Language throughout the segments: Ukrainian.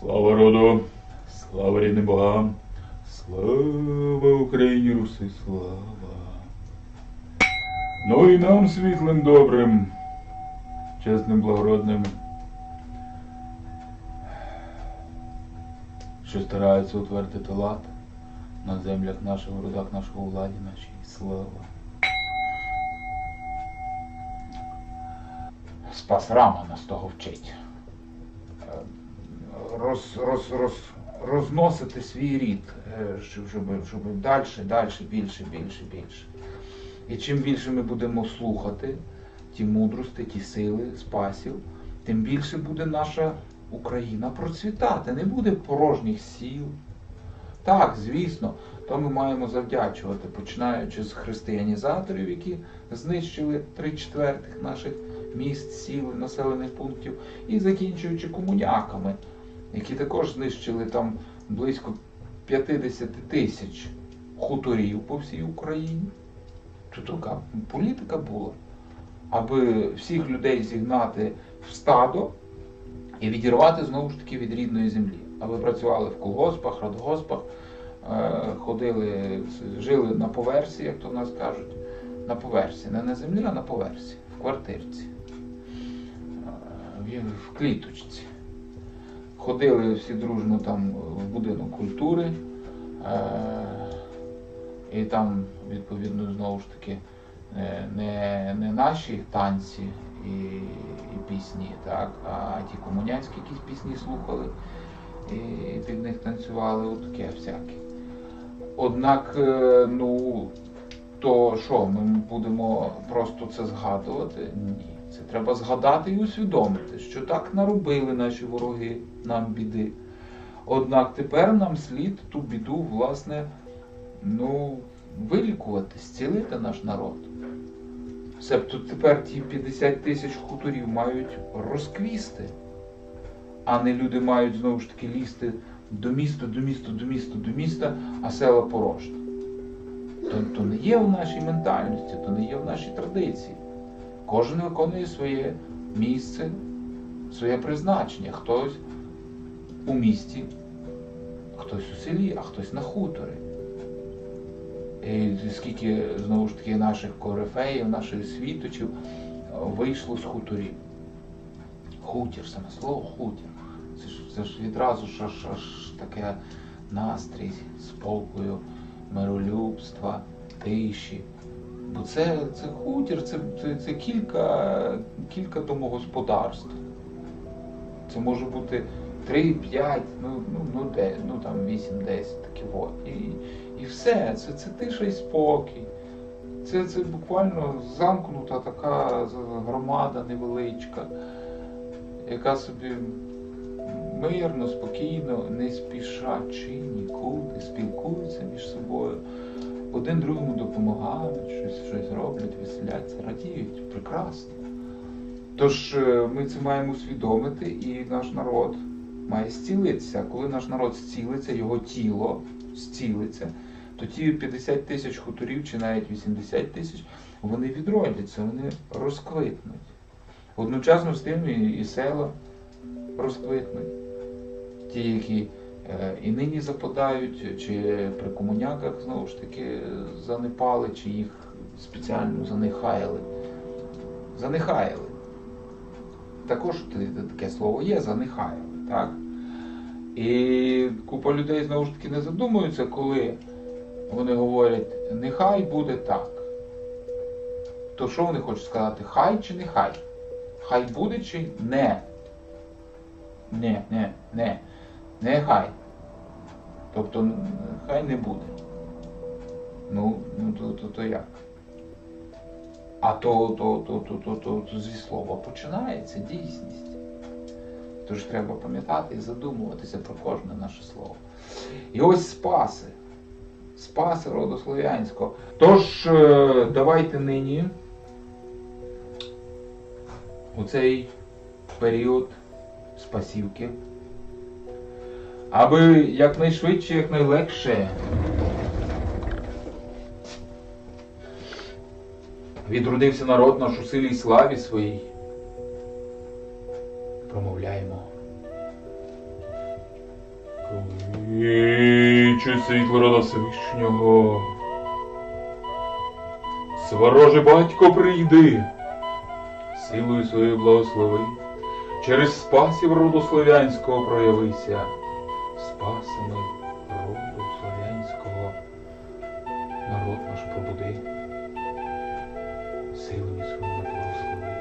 Слава роду, слава рідним богам, слава Україні Руси, слава. Ну і нам світлим добрим, чесним, благородним, що стараються утвердити лад на землях наших, родах нашого владі нашій. Слава. Спас Рама нас того вчить. Роз, роз, роз, розносити свій рід, е, щоб, щоб, щоб далі, далі, більше, більше, більше. І чим більше ми будемо слухати ті мудрості, ті сили, спасів, тим більше буде наша Україна процвітати. Не буде порожніх сіл. Так, звісно, то ми маємо завдячувати, починаючи з християнізаторів, які знищили три четвертих наших міст, сіл, населених пунктів, і закінчуючи комуняками, які також знищили там близько 50 тисяч хуторів по всій Україні. Тут така політика була, аби всіх людей зігнати в стадо і відірвати знову ж таки від рідної землі. Аби працювали в колгоспах, радгоспах, е, ходили, жили на поверсі, як то в нас кажуть, на поверсі, не на землі, а на поверсі, в квартирці, е, в кліточці. Ходили всі дружно там в будинок культури. е, І там, відповідно, знову ж таки, е, не, не наші танці і, і пісні, так, а ті комунянські якісь пісні слухали і під них танцювали, от таке всяке. Однак, е, ну, то що, ми будемо просто це згадувати? Ні. Це треба згадати і усвідомити, що так наробили наші вороги нам біди. Однак тепер нам слід ту біду, власне, ну, вилікувати, зцілити наш народ. Себто тепер ті 50 тисяч хуторів мають розквісти, а не люди мають знову ж таки лізти до міста, до міста, до міста, до міста, а села порожні. То, то не є в нашій ментальності, то не є в нашій традиції. Кожен виконує своє місце, своє призначення. Хтось у місті, хтось у селі, а хтось на хуторі. І скільки знову ж таки наших корифеїв, наших світочів вийшло з хуторів. Хутір, саме слово хутір. Це ж, це ж відразу ж аж, аж таке настрій спокою, миролюбства, тиші. Бо це, це хутір, це, це, це кілька, кілька домогосподарств. Це може бути 3-5, ну, ну, ну, де, ну там 8-10 такі от. І, і все, це, це тиша і спокій. Це, це буквально замкнута така громада невеличка, яка собі мирно, спокійно, не спішачи нікуди, спілкуються між собою, один другому допомагають, щось, щось роблять, веселяться, радіють. Прекрасно. Тож е, ми це маємо усвідомити, і наш народ має зцілитися. Коли наш народ зцілиться, його тіло зцілиться, то ті 50 тисяч хуторів чи навіть 80 тисяч, вони відродяться, вони розквитнуть. Одночасно з тим і, села розквитнуть. Ті, які і нині западають, чи при комуняках знову ж таки занепали, чи їх спеціально занехаяли. Занехаяли. Також таке слово є, занехаяли. Так? І купа людей знову ж таки не задумуються, коли вони говорять, нехай буде так. То що вони хочуть сказати? Хай чи нехай? Хай буде чи не? Не, не, не. Нехай. Тобто хай не буде. Ну, ну то, то, то як? А то, то, то, то, то, то, то зі слова починається дійсність. Тож треба пам'ятати і задумуватися про кожне наше слово. І ось спаси. Спаси роду слов'янського. Тож е, давайте нині у цей період спасівки, аби якнайшвидше, якнайлегше відродився народ наш у силі і славі своїй. Промовляємо. І чуть світло рода Всевишнього. Свороже батько прийди, силою своєю благослови, через спасів роду слов'янського проявися, спасами роду слов'янського, народ наш пробуди, силою своєю благослови.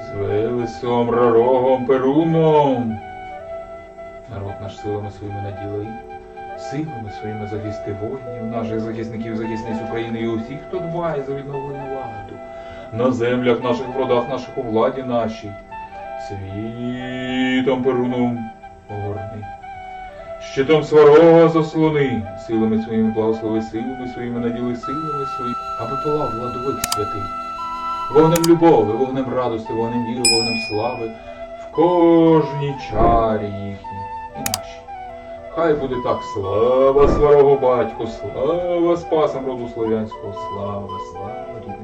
З Велесом, Рарогом, Перуном, народ наш силами своїми наділи, силами своїми захисти воїнів, наших захисників, захисниць України і усіх, хто дбає за відновлення ладу, на землях наших, в родах наших, у владі нашій, світом Перуном горний. Щитом сварога заслони, силами своїми благослови, силами своїми наділи, силами своїми, аби палав владових святий. Вогнем любові, вогнем радости, вогнем віри, вогнем слави в кожній чарі їхній і нашій. Хай буде так слава сварого батьку, слава спасам роду слов'янського, слава, слава рідний Боже.